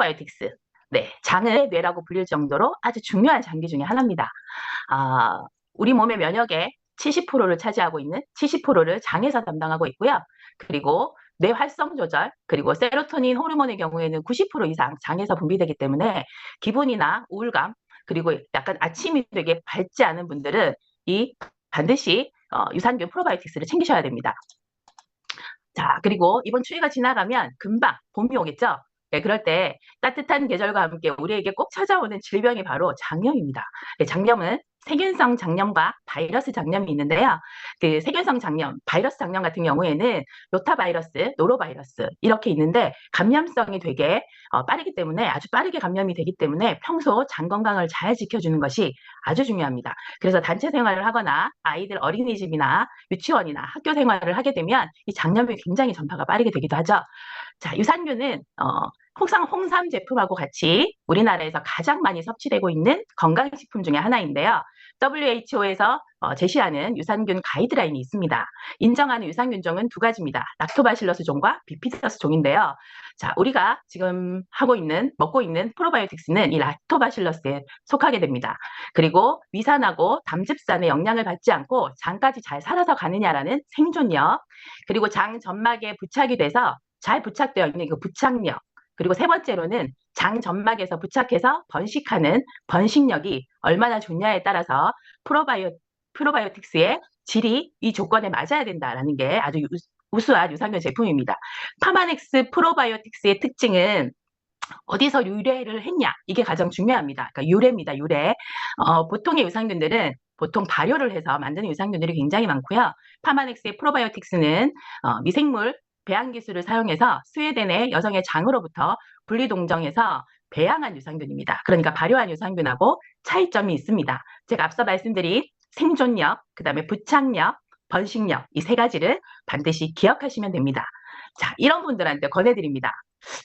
프로바이오틱스. 네, 장의 뇌라고 불릴 정도로 아주 중요한 장기 중에 하나입니다. 아, 우리 몸의 면역의 70%를 차지하고 있는 70%를 장에서 담당하고 있고요. 그리고 뇌 활성 조절, 그리고 세로토닌 호르몬의 경우에는 90% 이상 장에서 분비되기 때문에 기분이나 우울감, 그리고 약간 아침이 되게 밝지 않은 분들은 이 반드시 어, 유산균 프로바이오틱스를 챙기셔야 됩니다. 자, 그리고 이번 추위가 지나가면 금방 봄이 오겠죠? 네, 그럴 때 따뜻한 계절과 함께 우리에게 꼭 찾아오는 질병이 바로 장염입니다. 네, 장염은 세균성 장염과 바이러스 장염이 있는데요. 그 세균성 장염, 바이러스 장염 같은 경우에는 로타바이러스, 노로바이러스 이렇게 있는데 감염성이 되게 어, 빠르기 때문에 아주 빠르게 감염이 되기 때문에 평소 장 건강을 잘 지켜주는 것이 아주 중요합니다. 그래서 단체 생활을 하거나 아이들 어린이집이나 유치원이나 학교 생활을 하게 되면 이 장염이 굉장히 전파가 빠르게 되기도 하죠. 자, 유산균은 어, 홍삼, 홍삼 제품하고 같이 우리나라에서 가장 많이 섭취되고 있는 건강식품 중에 하나인데요. WHO에서 어, 제시하는 유산균 가이드라인이 있습니다. 인정하는 유산균종은 두 가지입니다. 락토바실러스 종과 비피더스 종인데요. 자, 우리가 지금 하고 있는, 먹고 있는 프로바이오틱스는 이 락토바실러스에 속하게 됩니다. 그리고 위산하고 담즙산의 영향을 받지 않고 장까지 잘 살아서 가느냐라는 생존력, 그리고 장 점막에 부착이 돼서 잘 부착되어 있는 그 부착력, 그리고 세 번째로는 장 점막에서 부착해서 번식하는 번식력이 얼마나 좋냐에 따라서 프로바이오, 프로바이오틱스의 질이 이 조건에 맞아야 된다라는 게 아주 유, 우수한 유산균 제품입니다. 파마넥스 프로바이오틱스의 특징은 어디서 유래를 했냐 이게 가장 중요합니다. 그러니까 유래입니다. 유래. 어, 보통의 유산균들은 보통 발효를 해서 만드는 유산균들이 굉장히 많고요. 파마넥스의 프로바이오틱스는 어, 미생물 배양 기술을 사용해서 스웨덴의 여성의 장으로부터 분리동정해서 배양한 유산균입니다. 그러니까 발효한 유산균하고 차이점이 있습니다. 제가 앞서 말씀드린 생존력, 그 다음에 부착력, 번식력 이 세 가지를 반드시 기억하시면 됩니다. 자, 이런 분들한테 권해드립니다.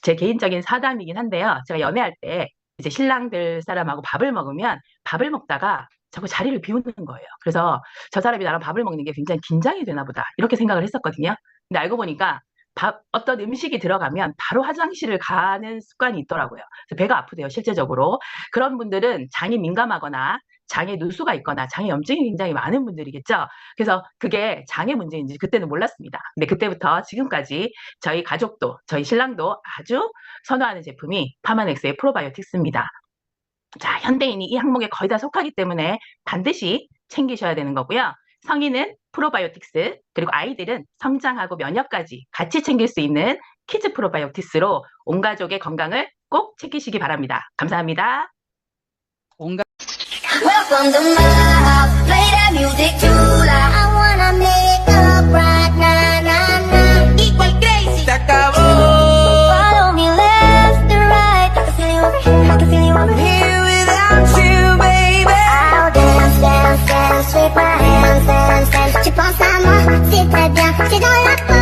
제 개인적인 사담이긴 한데요. 제가 연애할 때 이제 신랑들 사람하고 밥을 먹으면 밥을 먹다가 자꾸 자리를 비우는 거예요. 그래서 저 사람이 나랑 밥을 먹는 게 굉장히 긴장이 되나 보다. 이렇게 생각을 했었거든요. 근데 알고 보니까 밥, 어떤 음식이 들어가면 바로 화장실을 가는 습관이 있더라고요. 배가 아프대요, 실제적으로. 그런 분들은 장이 민감하거나 장에 누수가 있거나 장에 염증이 굉장히 많은 분들이겠죠. 그래서 그게 장의 문제인지 그때는 몰랐습니다. 근데 그때부터 지금까지 저희 가족도, 저희 신랑도 아주 선호하는 제품이 파마넥스의 프로바이오틱스입니다. 자, 현대인이 이 항목에 거의 다 속하기 때문에 반드시 챙기셔야 되는 거고요. 성인은 프로바이오틱스, 그리고 아이들은 성장하고 면역까지 같이 챙길 수 있는 키즈 프로바이오틱스로 온 가족의 건강을 꼭 챙기시기 바랍니다. 감사합니다. 온갖 Cause all I